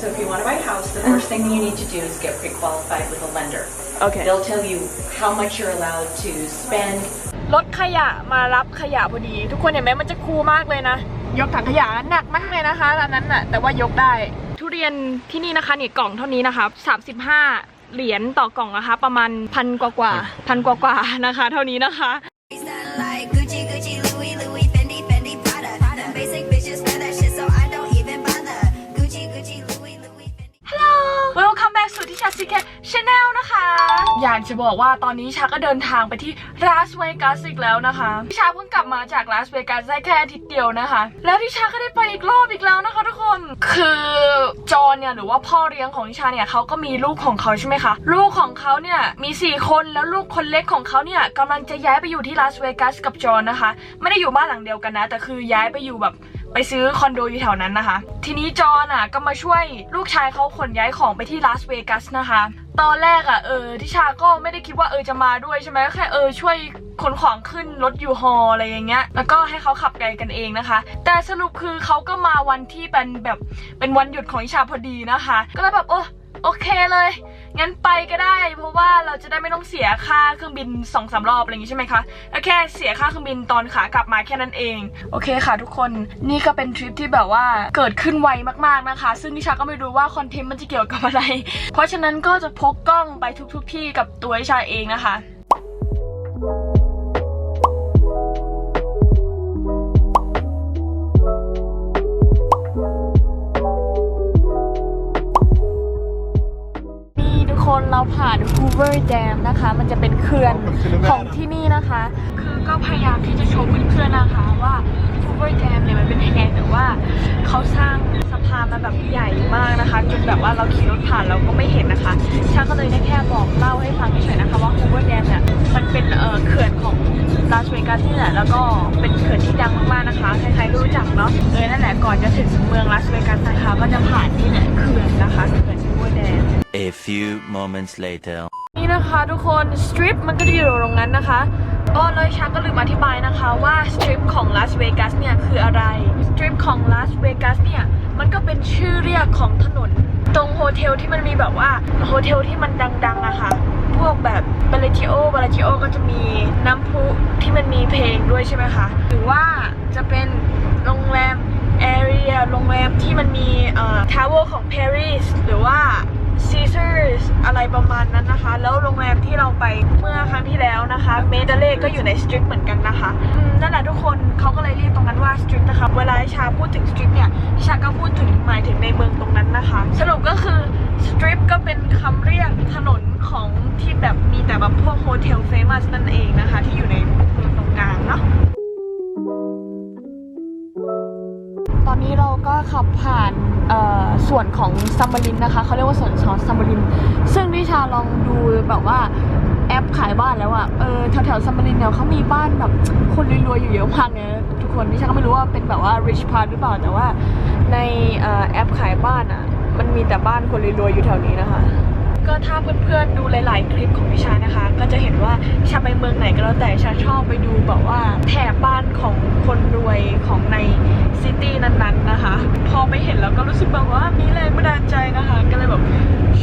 So if you want to buy a house, the first thing you need to do is get pre-qualified with a lender. โอเค They'll tell you how much you're allowed to spend, รถขยะมารับขยะพอดี ทุกคนเห็นไหมมันจะคูลมากเลยนะ ยกถังขยะหนักมากเลยนะคะอันนั้นน่ะแต่ว่ายกได้ ทุเรียนที่นี่นะคะนี่กล่องเท่านี้นะคะ35 เหรียญต่อกล่องนะคะ ประมาณพันกว่ากว่าพันกว่ากว่านะคะ เท่านี้นะคะ สู่ที่ชาซิแคชาแนลนะคะ อยากจะบอกว่าตอนนี้ชาก็เดินทางไปที่ลาสเวกัสอีกแล้วนะคะที่ชาเพิ่งกลับมาจากลาสเวกัสได้แค่อาทิตย์เดียวนะคะ แล้วที่ชาก็ได้ไปอีกรอบอีกแล้วนะคะทุกคน คือจอนเนี่ยหรือว่าพ่อเลี้ยงของชาเนี่ยเขาก็มีลูกของเขาใช่ไหมคะ ลูกของเขาเนี่ยมี 4 คนแล้วลูกคนเล็กของเขาเนี่ยกำลังจะย้ายไปอยู่ที่ลาสเวกัสกับจอนนะคะ ไม่ได้อยู่บ้านหลังเดียวกันนะ แต่คือย้ายไปอยู่แบบ ไปซื้อคอนโดอยู่แถวนั้นนะคะ ทีนี้จอห์นอะก็มาช่วยลูกชายเขาขนย้ายของไปที่ลาสเวกัสนะคะ ตอนแรกอะเออทิชาก็ไม่ได้คิดว่าเออจะมาด้วยใช่ไหมก็แค่เออช่วยขนของขึ้นรถยูฮออะไรอย่างเงี้ย แล้วก็ให้เขาขับไกลกันเองนะคะ แต่สรุปคือเขาก็มาวันที่เป็นแบบเป็นวันหยุดของทิชาพอดีนะคะ ก็เลยแบบเออ โอเคเลย งั้นไปก็ได้ เพราะว่าเราจะได้ไม่ต้องเสียค่าเครื่องบินสองสารอบอะไรอย่างงี้ใช่ไหมคะแล้วแค่เสียค่าเครื่องบินตอนขากลับมาแค่นั้นเอง โอเคค่ะทุกคนนี่ก็เป็นทริปที่แบบว่าเกิดขึ้นไวมากๆนะคะ ซึ่งนิชาก็ไม่รู้ว่าคอนเทนต์มันจะเกี่ยวกับอะไร เพราะฉะนั้นก็จะพกกล้องไปทุกๆที่กับตัวนิชาเองนะคะ คนเราผ่าน Hoover Dam นะคะ มันจะเป็นเขื่อนของที่นี่นะคะ คือก็พยายามที่จะโชว์เพื่อนๆนะคะว่า Hoover Dam เนี่ยมันเป็นยังไงแต่ว่าเขาสร้างสะพานมาแบบใหญ่มากนะคะจนแบบว่าเราขี่รถผ่านเราก็ไม่เห็นนะคะชาก็เลยได้แค่บอกเล่าให้ฟังเฉยๆนะคะว่า Hoover Dam เนี่ยมันเป็นเอ่อเขื่อนของลาสเวกัสนี่แหละแล้วก็เป็นเขื่อนที่ดังมากๆนะคะใครๆก็รู้จักเนาะเออนั่นแหละก่อนจะถึงเมืองลาสเวกัสนะคะก็จะผ่านนี่แหละเขื่อนนะคะเขื่อน Hoover Dam A few moments later. นี่นะคะทุกคนสตริปมันก็จะอยู่ตรงนั้นนะคะก็เลยชาก็ลืมอธิบายนะคะว่าสตริปของลาสเวกัสเนี่ยคืออะไรสตริปของลาสเวกัสเนี่ยมันก็เป็นชื่อเรียกของถนน ตรงโฮเทลที่มันมีแบบว่าโฮเทลที่มันดังๆอะค่ะพวกแบบบาล a จิโอบาล a จิโอก็จะมีน้ำพุที่มันมีเพลงด้วยใช่ไหมคะ หรือว่าจะเป็นโรงแรม area โรงแรมที่มันมีเอ่อ Tower ของ Paris หรือว่า ซีซาร์อะไรประมาณนั้นนะคะ แล้วโรงแรมที่เราไปเมื่อครั้งที่แล้วนะคะเมดเล่ก็อยู่ในสตรีทเหมือนกันนะคะนั่นแหละทุกคนเขาก็เลยเรียกตรงนั้นว่าสตรีทนะคะเวลาชาพูดถึงสตรีทเนี่ยชาก็พูดถึงหมายถึงในเมืองตรงนั้นนะคะ สรุปก็คือสตรีทก็เป็นคำเรียกถนนของที่แบบมีแต่แบบพวกโฮเทลเฟมัสนั่นเอง ขับผ่านส่วนของซัมมารินนะคะเขาเรียกว่าส่วนของซัมมาริน ซึ่งนิชาลองดูแบบว่าแอปขายบ้านแล้วอะเออแถวแถวซัมมารินเนี่ยเขามีบ้านแบบคนรวยๆอยู่เยอะมากเลยนะทุกคนนิชาก็ไม่รู้ว่าเป็นแบบว่า rich part หรือเปล่าแต่ว่าในอแอปขายบ้านอะมันมีแต่บ้านคนรวยๆอยู่แถวนี้นะคะ ก็ถ้าเพื่อนๆดูหลาย ๆ คลิปของพิชานะคะ ก็จะเห็นว่า แล้วแต่ชาชอบไปดูแบบว่าแถบบ้านของคนรวยของในซิตี้นั้นๆนะคะ พอไปเห็นแล้วก็รู้สึกแบบว่ามีแรงบันดาลใจนะคะ ก็เลยแบบ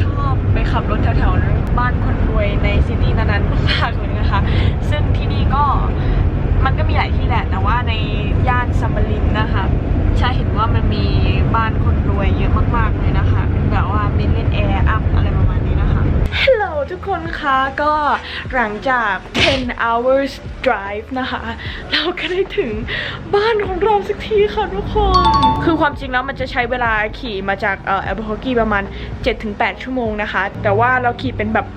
ชอบไปขับรถแถวๆบ้านคนรวยในซิตี้นั้นๆมากเลยนะคะ ซึ่งที่นี่ก็มันก็มีหลายที่แหละ แต่ว่าในย่านซัมมารินนะคะชาเห็นว่ามันมีบ้านคนรวยเยอะมากๆเลยนะคะ เป็นแบบว่ามิลเลนแอร์อัพอะไรประมาณนี้นะคะ ทุกคนคะก็หลังจาก 10 hours drive นะคะ เราก็ได้ถึงบ้านของเราสักทีค่ะทุกคน คือความจริงแล้วมันจะใช้เวลาขี่มาจากเอ่อแอลเบอร์กีประมาณ 7-8 ชั่วโมงนะคะ แต่ว่าเราขี่เป็นแบบ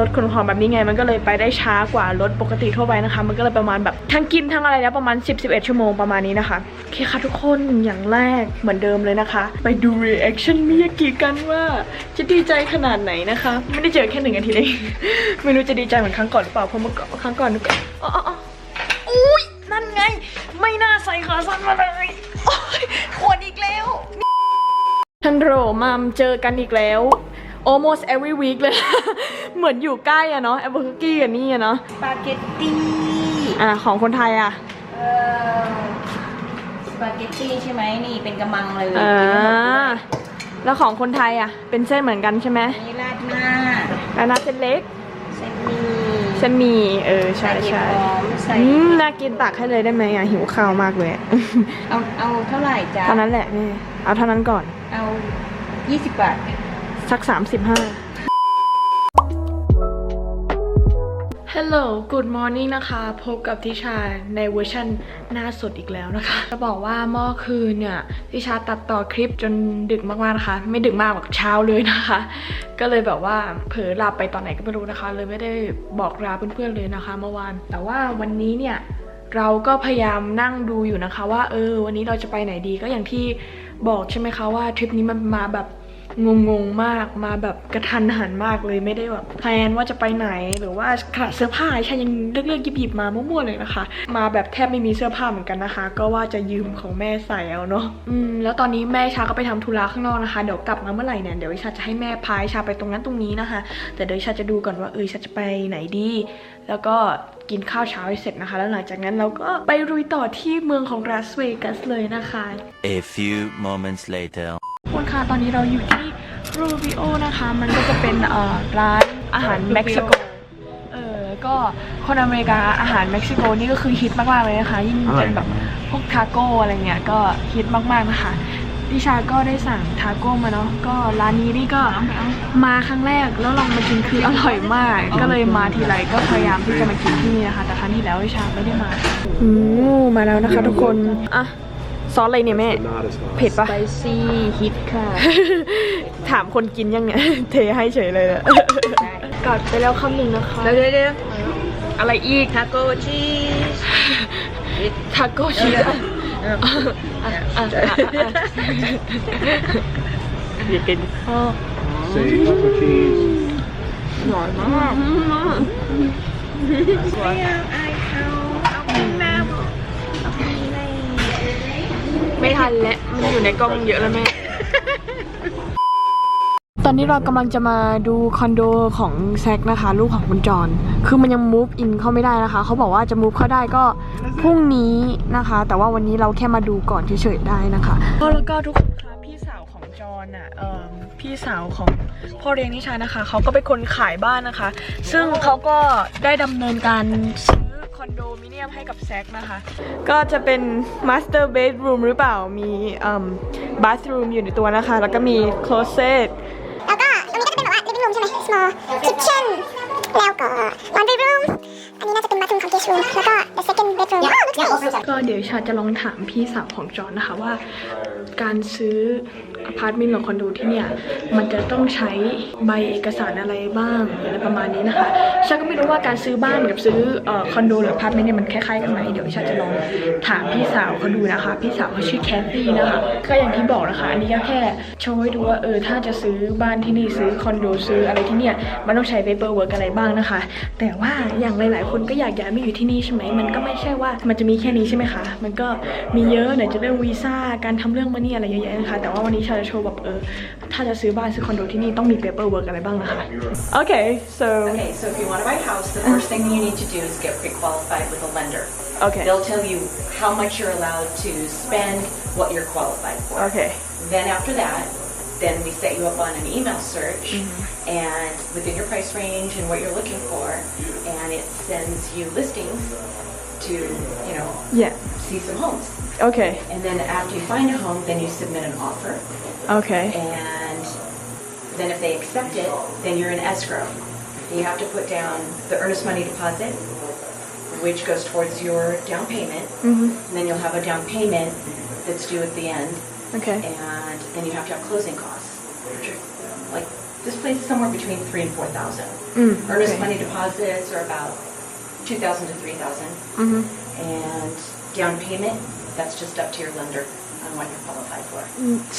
รถขนของแบบนี้ไงมันก็เลยไปได้ช้ากว่ารถปกติทั่วไปนะคะ มันก็เลยประมาณแบบทั้งกินทั้งอะไรแล้วประมาณ 10-11 ชั่วโมงประมาณนี้นะคะโอเคค่ะทุกคนอย่างแรกเหมือนเดิมเลยนะคะ ไปดู reaction มิยากิกันว่าจะดีใจขนาดไหนนะคะ ไม่ได้เจอแค่หนึ่งอาทิตย์เองไม่รู้จะดีใจเหมือนครั้งก่อนหรือเปล่าเพราะเมื่อครั้งก่อนนึกอ๋ออ๋ออ๋ออุ้ยนั่นไง ไม่น่าใส่ขาสั้นมาเลยโอ๊ยขวดอีกแล้วทันโรมัมเจอกันอีกแล้ว almost every week เลย เหมือนอยู่ใกล้อะเนาะแอปเปิลคุกกี้กับนี่อะเนาะสปาเกตตี้อะของคนไทยอะเอ่อสปาเกตตี้ใช่ไหมนี่เป็นกระมังเลยอ่าแล้วของคนไทยอะเป็นเส้นเหมือนกันใช่ไหมนี่ราดหน้าแล้วน้าเส้นเล็กเส้นหมีเส้นหมี่เออใช่ใช่ใส่เห็ดหอมใส่อืมน่ากินตักให้เลยได้ไหมอะหิวข้าวมากเลยอะ เอาเอาเท่าไหร่จ๊ะเท่านั้นแหละแม่เอาเท่านั้นก่อน เอายี่สิบบาท สัก 35 Hello Good morning นะคะ พบกับทิชาในเวอร์ชันหน้าสดอีกแล้วนะคะ จะบอกว่าเมื่อคืนเนี่ยทิชาตัดต่อคลิปจนดึกมากๆนะคะ ไม่ดึกมากหรอกเช้าเลยนะคะ ก็เลยแบบว่าเผลอหลับไปตอนไหนก็ไม่รู้นะคะ เลยไม่ได้บอกลาเพื่อนๆเลยนะคะ เมื่อวาน แต่ว่าวันนี้เนี่ยเราก็พยายามนั่งดูอยู่นะคะ ว่าเออวันนี้เราจะไปไหนดีก็อย่างที่บอกใช่ไหมคะว่าทริปนี้มันมาแบบ งงๆมากมาแบบกระทันหันมากเลยไม่ได้แบบแพลนว่าจะไปไหนหรือว่าขนาดเสื้อผ้าใช่ยังเลือกๆหยิบๆมามั่วๆเลยนะคะ มาแบบแทบไม่มีเสื้อผ้าเหมือนกันนะคะ ก็ว่าจะยืมของแม่ใส่เอาเนาะอืมแล้วตอนนี้แม่ชาก็ไปทำธุระข้างนอกนะคะเดี๋ยวกลับมาเมื่อไหร่เนี่ยเดี๋ยวชาจะให้แม่พายชาไปตรงนั้นตรงนี้นะคะ แต่เดี๋ยวชาจะดูก่อนว่าเออชาจะไปไหนดี แล้วก็ กินข้าวเช้าให้เสร็จนะคะ แล้วหลังจากนั้นเราก็ไปลุยต่อที่เมืองของลาสเวกัสเลยนะคะ A few moments later. ทุกคนคะตอนนี้เราอยู่ที่รูบิโอนะคะ มันก็จะเป็นเอ่อร้านอาหารเม็กซิโกเออแล้วก็คนอเมริกาอาหารเม็กซิโกนี่ก็คือฮิตมากๆเลยนะคะ ยิ่งเป็นแบบพวกทาโก้อะไรเงี้ยก็ฮิตมากๆนะคะ ดิชาก็ได้สั่งทาโก้มาเนาะก็ร้านนี้นี่ก็มาครั้งแรกแล้วลองมากินคืออร่อยมาก ก็เลยมาทีไรก็พยายามที่จะมากินที่นี่นะคะ แต่ครั้งที่แล้วดิชาไม่ได้มาอืมมาแล้วนะคะทุกคนอะซอสอะไรเนี่ยแม่ เผ็ดปะไปซี่ฮิตค่ะ ถามคนกินยังเนี่ย เทให้เฉยเลยอะกัดไปแล้วคำหนึ่งนะคะเดี๋ยวเดี๋ยวเดี๋ยวอะไรอีก ทาโก้ชีส ทาโก้ชีส อะอะอะอะอะอย่ากินอ๋อ Say taco cheese. อร่อยมากไม่เอาไอเอาเอาขึ้นมาบอกเอาขึ้นเลยไม่ทันแล้วมันอยู่ในกล้องเยอะแล้วแม่ต อนนี้เรากำลังจะมาดูคอนโดของแซกนะคะ ลูกของคุณจอนคือมันยัง move in เข้าไม่ได้นะคะ เขาบอกว่าจะ move เข้าได้ก็พรุ่งนี้นะคะ แต่ว่าวันนี้เราแค่มาดูก่อนเฉยๆได้นะคะแล้วก็ทุกคนคะพี่สาวของจอนอะเอ่อพี่สาวของพ่อเลี้ยงนิชานะคะ เขาก็เป็นคนขายบ้านนะคะ ซึ่งเขาก็ได้ดำเนินการซื้อคอนโดมิเนียมให้กับแซกนะคะ ก็จะเป็น master bedroom หรือเปล่ามีเอ่อ bathroom อยู่ในตัวนะคะ แล้วก็มี closet small kitchen แล้วก็ laundry room อันนี้น่าจะเป็น bathroom ของ guest room แล้วก็ the second bedroom ก็เดี๋ยวชาจะลองถามพี่สาวของจอนนะคะว่า การซื้อ อพาร์ตเมนต์หรือคอนโดที่เนี่ย มันจะต้องใช้ใบเอกสารอะไรบ้างอะไรประมาณนี้นะคะชาก็ไม่รู้ว่าการซื้อบ้านกับซื้ออคอนโดหรืออพาร์ตเมนต์เนี่ยมันคล้ายๆกันไหมเดี๋ยวชาจะลองถามพี่สาวเขาดูนะคะ พี่สาวเขาชื่อแคทตี้นะคะก็อย่างที่บอกนะคะ อันนี้ก็แค่โชว์ให้ดูว่าเออถ้าจะซื้อบ้านที่นี่ซื้อคอนโดซื้ออะไรที่เนี่ยมันต้องใช้ paperwork อะไรบ้างนะคะ แต่ว่าอย่างหลาย ๆ คนก็อยากย้ายมาอยู่ที่นี่ใช่ไหมมันก็ไม่ใช่ว่ามันจะมีแค่นี้ใช่ไหมคะมันก็มีเยอะไหนจะเรื่องวีซ่าการทำเรื่องมันนี่ยอะไรเยอะแยะนะคะแต่ว่าวันนี้ชา จะโชว์แบบเออ ถ้าจะซื้อบ้านซื้อคอนโดที่นี่ต้องมี paperwork อะไรบ้างนะคะ โอเค so Okay, so if you want to buy a house, the first thing you need to do is get pre-qualified with a lender. okay They'll tell you how much you're allowed to spend, what you're qualified for. okay Then after that, then we set you up on an email search Mm-hmm. and within your price range and what you're looking for, and it sends you listings to, you know, yeah see some homes. okay And then after you find a home, then you submit an offer. okay And then if they accept it, then you're in escrow. You have to put down the earnest money deposit, which goes towards your down payment. Mhm. And then you'll have a down payment that's due at the end. okay And then you have to have closing costs. which are, Like, this place is somewhere between three and four thousand. Mm, Earnest okay. money deposits are about two thousand to three thousand. Mhm. And down payment, that's just up to your lender on what you're qualified for.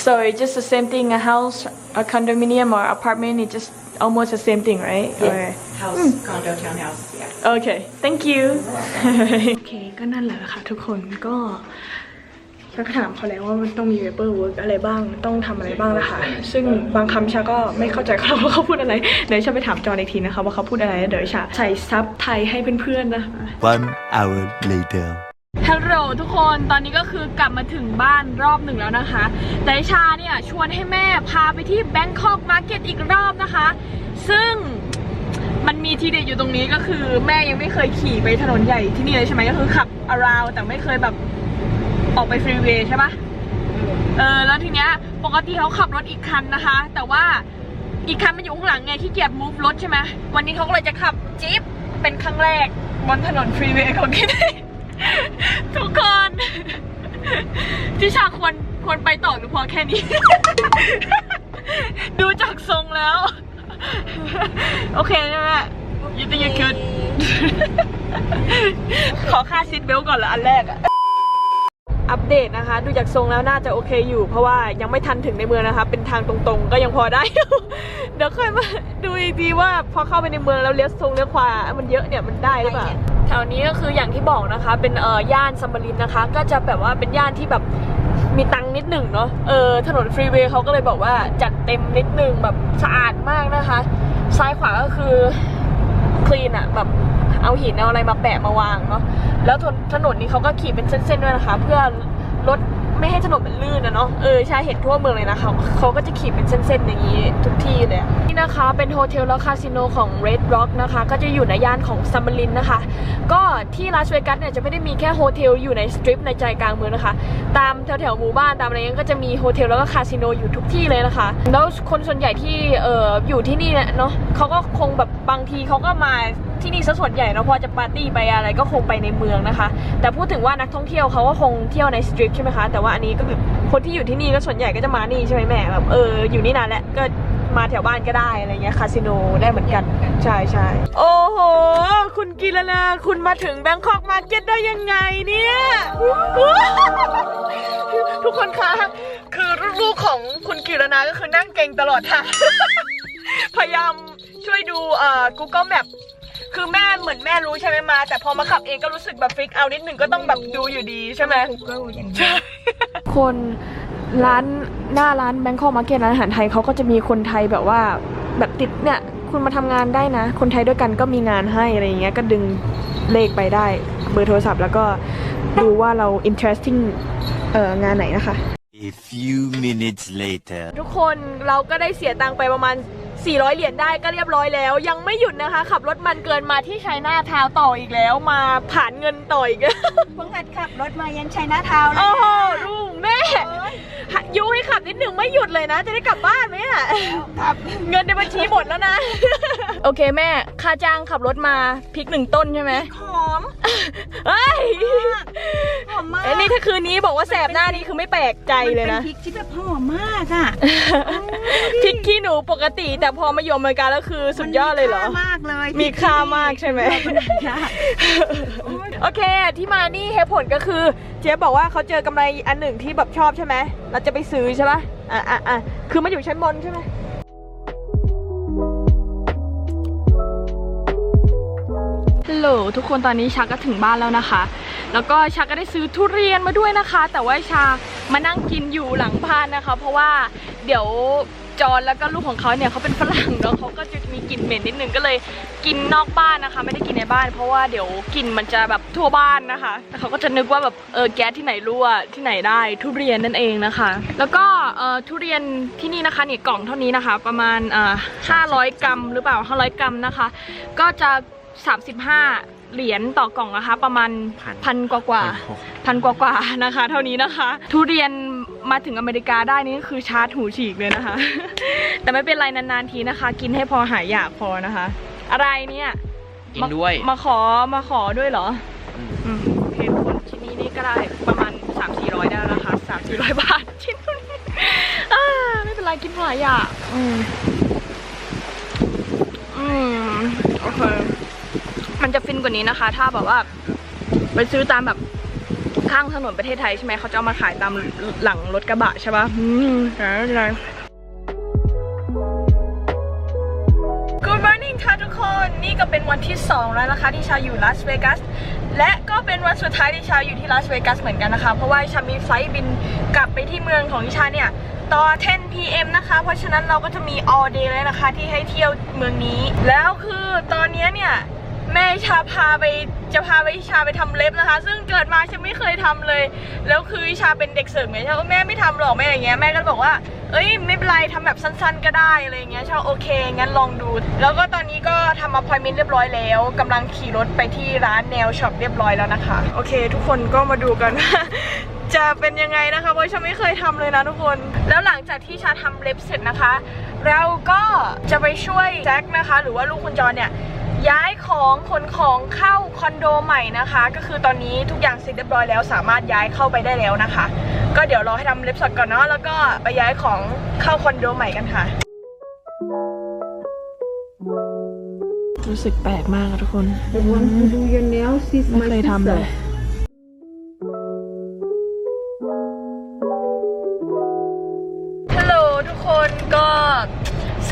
so it's just the same thing a house a condominium or apartment it's just almost the same thing right or House, condo, townhouse, yeah. โอเค thank you โอเคก็นั่นแหละค่ะทุกคนก็ชักถามเขาแล้วว่ามันต้องมี paper work อะไรบ้างต้องทำอะไรบ้างนะคะ ซึ่งบางคำชาก็ไม่เข้าใจเขาว่าเขาพูดอะไร เดี๋ยวชาไปถามจอห์นอีกทีนะคะว่าเขาพูดอะไรแล้วเดี๋ยวชาใส่ซับไทยให้เพื่อนๆนะคะ One hour later. ฮัลโหลทุกคนตอนนี้ก็คือกลับมาถึงบ้านรอบหนึ่งแล้วนะคะ แต่ชาเนี่ยชวนให้แม่พาไปที่แบงคอกมาร์เก็ตอีกรอบนะคะ ซึ่งมันมีทีเด็ดอยู่ตรงนี้ก็คือแม่ยังไม่เคยขี่ไปถนนใหญ่ที่นี่เลยใช่ไหมก็คือขับ around แต่ไม่เคยแบบออกไปฟรีเวย์ใช่ปะเออแล้วทีเนี้ยปกติเขาขับรถอีกคันนะคะ แต่ว่าอีกคันมันอยู่ข้างหลังไงขี้เกียจ move รถใช่ไหมวันนี้เขาก็เลยจะขับจี๊ปเป็นครั้งแรกบนถนนฟรีเวย์ของที่นี่ ทุกคนที่ชาควรควรไปต่อหรือพอแค่นี้ ดูจากทรงแล้ว โอเคใช่ไหม you think you could ขอค่าซิทเบลก่อนละอันแรกอะอัปเดตนะคะ ดูจากทรงแล้วน่าจะโอเคอยู่ เพราะว่ายังไม่ทันถึงในเมืองนะคะ เป็นทางตรงๆ ก็ยังพอได้ เดี๋ยวค่อยมาดูอีกทีว่าพอเข้าไปในเมืองแล้วเลี้ยวทรงเลี้ยวขวามันเยอะเนี่ยมันได้หรือเปล่า ถวนี้ก็คืออย่างที่บอกนะคะ เป็นเอ่อย่านซัมบารินนะคะ ก็จะแบบว่าเป็นย่านที่แบบมีตังค์นิดหนึ่งเนาะเออถนนฟรีเวย์เขาก็เลยบอกว่าจัดเต็มนิดหนึ่งแบบสะอาดมากนะคะ ซ้ายขวาก็คือคลีนอะแบบเอาหินเอาอะไรมาแปะมาวางเนาะแล้วถนนถนนนี้เขาก็ขีดเป็นเส้นๆด้วยนะคะ เพื่อลด ไม่ให้ถนนมันลื่นนะเนาะเออใช่เห็นทั่วเมืองเลยนะคะเขาก็จะขีดเป็นเส้นๆอย่างนี้ทุกที่เลยนี่นะคะเป็นโฮเทลและคาสิโนของ Red Rock นะคะ ก็จะอยู่ในย่านของซัมมารินนะคะ ก็ที่ลาสเวกัสเนี่ยจะไม่ได้มีแค่โฮเทลอยู่ในสตริปในใจกลางเมืองนะคะ ตามแถวๆหมู่บ้านตามอะไรเงี้ยก็จะมีโฮเทลแล้วก็คาสิโนอยู่ทุกที่เลยนะคะแล้วคนส่วนใหญ่ที่เอออยู่ที่นี่เนี่ยเนาะเขาก็คงแบบบางทีเขาก็มา ที่นี่ซะส่วนใหญ่เนาะพอจะปาร์ตี้ไปอะไรก็คงไปในเมืองนะคะ แต่พูดถึงว่านักท่องเที่ยวเขาก็คงเที่ยวในสตริปใช่ไหมคะ แต่ว่าอันนี้ก็แบบคนที่อยู่ที่นี่ก็ส่วนใหญ่ก็จะมานี่ใช่ไหมแม่แบบเอออยู่นี่นานแล้วก็มาแถวบ้านก็ได้อะไรเงี้ยคาสิโนได้เหมือนกัน ใช่ใช่โอ้โห คุณกิรนาคุณมาถึงแบงคอกมาเก็ตได้ยังไงเนี่ย ทุกคนคะ คือลูกของคุณกิรนาก็คือนั่งเก่งตลอดทางพยายามช่วยดูเอ่อ Google Map คือแม่เหมือนแม่รู้ใช่ไหมมา แต่พอมาขับเองก็รู้สึกแบบฟิกเอานิดหนึ่งก็ต้องแบบดูอยู่ดีใช่ไหม Google อย่างนี้ใช่คนร้านหน้าร้านแบงคอกมาร์เก็ตร้านอาหารไทยเขาก็จะมีคนไทยแบบว่าแบบติดเนี่ย คุณมาทำงานได้นะ คนไทยด้วยกันก็มีงานให้อะไรอย่างเงี้ยก็ดึงเลขไปได้เบอร์โทรศัพท์แล้วก็ดูว่าเรา interesting เอ่องานไหนนะคะ A few minutes later. ทุกคนเราก็ได้เสียตังค์ไปประมาณ 400 เหรียญได้ก็เรียบร้อยแล้ว ยังไม่หยุดนะคะ ขับรถมันเกินมาที่ชัยนาทาวน์ต่ออีกแล้ว มาผ่านเงินต่ออีกเพิ่งหัดขับรถมายันชัยนาทาวน์เลโอ้ยโหดูแม่ยูให้ขับนิดหนึ่งไม่หยุดเลยนะ จะได้กลับบ้านไหมอะครับเงินในบัญชีหมดแล้วนะ โอเคแม่ ค่าจ้างขับรถมาพริกหนึ่งต้นใช่ไหมหอ มเฮ้ยหอมมากเอ้ยนี่ถ้าคืนนี้บอกว่าแสบหน้านี่คือไม่แปลกใจเลยนะมัเป็นพริกที่แบบหอมมากอะพริกขี้หนูปกติ แต่พอมาอยู่อเมริกาแล้วคือสุดยอดเลยเหรอมันมีค่ามากเลย มีค่ามากใช่ไหมค่ะโอเคที่มานี่เหตุผลก็คือ เจ๊บอกว่าเขาเจอกำไรอันหนึ่งที่แบบชอบใช่ไหมเราจะไปซื้อใช่ปะอะอะอะคือมันอยู่ชั้นบนใช่ไหม ฮัลโหลทุกคนตอนนี้ชาก็ถึงบ้านแล้วนะคะ แล้วก็ชาก็ได้ซื้อทุเรียนมาด้วยนะคะ แต่ว่าชามานั่งกินอยู่หลังบ้านนะคะ เพราะว่าเดี๋ยวจอนแล้วก็ลูกของเขาเนี่ยเขาเป็นฝรั่งเนาะเขาก็จะมีกลิ่นเหม็นนิดนึงก็เลยกินนอกบ้านนะคะ ไม่ได้กินในบ้าน เพราะว่าเดี๋ยวกลิ่นมันจะแบบทั่วบ้านนะคะแต่เขาก็จะนึกว่าแบบเออแก๊สที่ไหนรั่วที่ไหนได้ทุเรียนนั่นเองนะคะ แล้วก็เออทุเรียนที่นี่นะคะเนี่ยกล่องเท่านี้นะคะ ประมาณเอ่อ500 กรัมหรือเปล่า 500 กรัมนะคะ ก็จะ 35 เหรียญต่อกล่องนะคะ ประมาณพันกว่ากว่าพันกว่ากว่าๆนะคะ เท่านี้นะคะ ทุเรียนมาถึงอเมริกาได้นี่ก็คือชาร์จหูฉีกเลยนะคะ แต่ไม่เป็นไรนานๆทีนะคะ กินให้พอหายอยากพอนะคะ อะไรเนี่ยกินด้วยมามาขอมาขอด้วยเหรออืมโอเคทุกคนชิ้นนี้นี่ก็ได้ประมาณ3 4 0 0ได้แล้วนะคะ3 4 0 0 บาทชิ้นนี้อ่าไม่เป็นไรกินพอหายอยากอืมอืมโอเค มันจะฟินกว่านี้นะคะ ถ้าแบบว่า ไปซื้อตามแบบข้างถนนประเทศไทยใช่ไหมเขาจะเอามาขายตามหลังรถกระบะใช่ปะอืมอะไร Good morning ค่ะทุกคนนี่ก็เป็นวันที่ 2 แล้วนะคะ ที่ชาอยู่ลาสเวกัสและก็เป็นวันสุดท้ายที่ชาอยู่ที่ลาสเวกัสเหมือนกันนะคะ เพราะว่าชามีไฟล์บินกลับไปที่เมืองของชาเนี่ยตอน 10 p.m. นะคะ เพราะฉะนั้นเราก็จะมี all day เลยนะคะ ที่ให้เที่ยวเมืองนี้ แล้วคือตอนนี้เนี่ย แม่ชาพาไปจะพาไปชาไปทำเล็บนะคะ ซึ่งเกิดมาฉันไม่เคยทำเลย แล้วคือชาเป็นเด็กเสิร์ฟไงชาก็แม่ไม่ทำหรอกแม่อย่างเงี้ยแม่ก็บอกว่าเอ้ยไม่เป็นไรทำแบบสั้นๆก็ได้อะไรอย่างเงี้ยชาโอเคงั้นลองดู แล้วก็ตอนนี้ก็ทำอพอยเมนต์เรียบร้อยแล้วกำลังขี่รถไปที่ร้านแนวช็อปเรียบร้อยแล้วนะคะ โอเค ทุกคนก็มาดูกันว่าจะเป็นยังไงนะคะเพราะฉันไม่เคยทำเลยนะทุกคน แล้วหลังจากที่ชาทำเล็บเสร็จนะคะ เราก็จะไปช่วยแจ็คนะคะ หรือว่าลูกคุณจรเนี่ย ย้ายของขนของเข้าคอนโดใหม่นะคะ ก็คือตอนนี้ทุกอย่างเสร็จเรียบร้อยแล้วสามารถย้ายเข้าไปได้แล้วนะคะ ก็เดี๋ยวรอให้ทำเล็บสดก่อนเนาะแล้วก็ไปย้ายของเข้าคอนโดใหม่กันค่ะ รู้สึกแปลกมากทุกคน The one who do your nails is ไม่ my เคยทำเลย sister. ฮั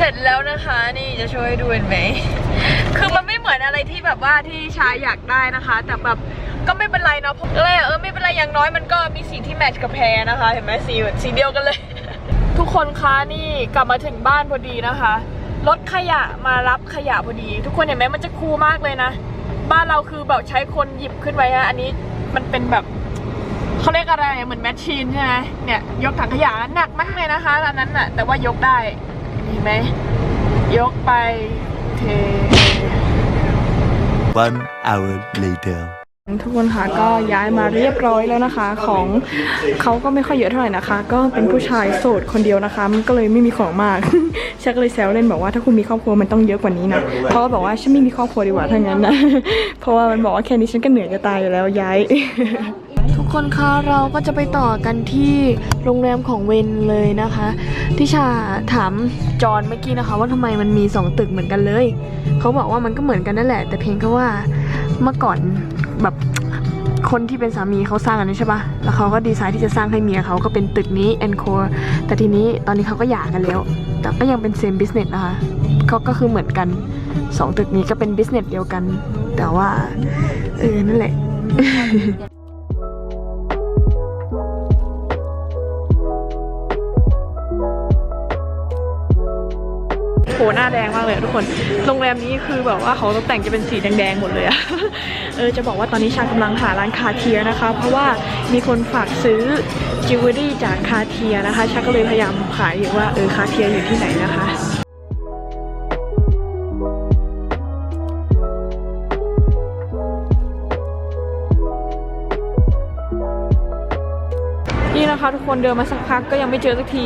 เสร็จแล้วนะคะนี่จะช่วยดูเห็นไหม คือมันไม่เหมือนอะไรที่แบบว่าที่ชายอยากได้นะคะ แต่แบบก็ไม่เป็นไรเนาะผมก็เลยเออไม่เป็นไรอย่างน้อยมันก็มีสีที่แมทช์กับแพรนะคะ เห็นไหมสีสีเดียวกันเลย ทุกคนคะนี่กลับมาถึงบ้านพอดีนะคะรถขยะมารับขยะพอดี ทุกคนเห็นไหมมันจะคูลมากเลยนะ บ้านเราคือแบบใช้คนหยิบขึ้นไว้อะอันนี้มันเป็นแบบเขาเรียกอะไรเหมือนแมชชีนใช่ไหมเนี่ยยกถังขยะหนักมากเลยนะคะอันนั้นน่ะแต่ว่ายกได้ ไหม ยกไปเท One hour later. ทุกคนค่ะก็ย้ายมาเรียบร้อยแล้วนะคะ ของเขาก็ไม่ค่อยเยอะเท่าไหร่นะคะ ก็เป็นผู้ชายโสดคนเดียวนะคะ มันก็เลยไม่มีของมากฉันก็เลยแซวเล่นบอกว่าถ้าคุณมีครอบครัวมันต้องเยอะกว่านี้นะเพราะว่าบอกว่าฉันไม่มีครอบครัวดีกว่าถ้างั้นนะเพราะว่ามันบอกว่าแค่นี้ฉันก็เหนื่อยจะตายอยู่แล้วย้ายทุก คนคะเราก็จะไปต่อกันที่โรงแรมของเวนเลยนะคะทิชาถามจอนเมื่อกี้นะคะ ว่าทำไมมันมีสองตึกเหมือนกันเลย เขาบอกว่ามันก็เหมือนกันนั่นแหละ แต่เพียงแค่ว่าเมื่อก่อนแบบคนที่เป็นสามีเขาสร้างอันนี้ใช่ปะแล้วเขาก็ดีไซน์ที่จะสร้างให้เมียเขาก็เป็นตึกนี้ e n c o r e แต่ทีนี้ตอนนี้เขาก็หย่ากันแล้ว แต่ก็ยังเป็น same business นะคะเขาก็คือเหมือนกันสองตึกนี้ก็เป็น business เดียวกัน แต่ว่าเออนั่นแหละ หหน้าแดงมากเลยทุกคน โรงแรมนี้คือแบบว่าเขาตกแต่งจะเป็นสีแดงๆหมดเลยอะเออจะบอกว่าตอนนี้ชากำลังหาร้านคาเทียนะคะ เพราะว่ามีคนฝากซื้อจิวเวลรี่จากคาเทียนะคะชาก็เลยพยายามขายอยู่ว่าเออคาเทียอยู่ที่ไหนนะคะ นี่ะคะ ทุกคนเดินมาสักพักก็ยังไม่เจอสักที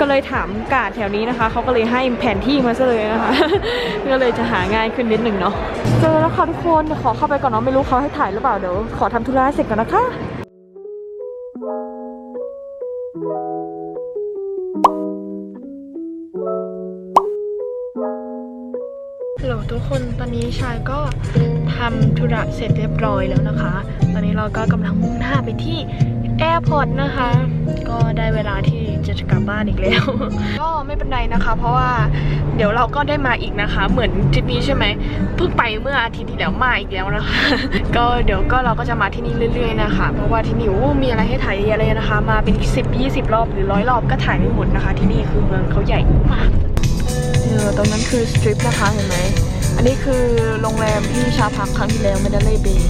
ก็เลยถามกาดแถวนี้นะคะเขาก็เลยให้แผนที่มาซะเลยนะคะ ก็เลยจะหาง่ายขึ้นนิดหนึ่งเนาะเจอแล้วค่ะทุกคนเดี๋ยวขอเข้าไปก่อนเนาะไม่รู้เขาให้ถ่ายหรือเปล่าเดี๋ยวขอทำธุระเสร็จก่อนนะคะฮัลโหลทุกคนตอนนี้ชายก็ทำธุระเสร็จเรียบร้อยแล้วนะคะ ตอนนี้เราก็กำลังมุ่งหน้าไปที่ แอร์พอร์ตนะคะ ก็ได้เวลาที่จะกลับบ้านอีกแล้ว ก็ไม่เป็นไรนะคะ เพราะว่าเดี๋ยวเราก็ได้มาอีกนะคะ เหมือนทริปนี้ใช่ไหมเพิ่งไปเมื่ออาทิตย์ที่แล้วมาอีกแล้วนะคะ ก็เดี๋ยวก็เราก็จะมาที่นี่เรื่อยๆนะคะ เพราะว่าที่นี่โอ้มีอะไรให้ถ่ายเยอะเลยนะคะ มาเป็น 10 20 รอบหรือร้อยรอบก็ถ่ายไม่หมดนะคะ ที่นี่คือเมืองเขาใหญ่มากเออตรงนั้นคือสตริปนะคะเห็นไหมอันนี้คือโรงแรมที่ชาพักครั้งที่แล้วไม่ได้เลยเบย์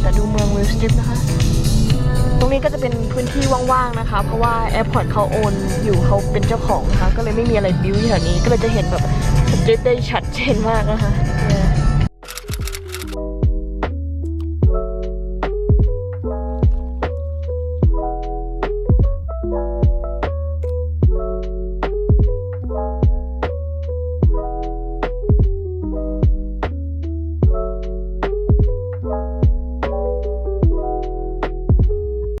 แต่ดูเมืองวิลสตริปนะคะ ตรงนี้ก็จะเป็นพื้นที่ว่างๆนะคะ เพราะว่าแอร์พอร์ตเขาโอนอยู่เขาเป็นเจ้าของนะคะ ก็เลยไม่มีอะไรบิวอยู่แถวนี้ ก็เลยจะเห็นแบบสตริปได้ชัดเจนมากนะคะ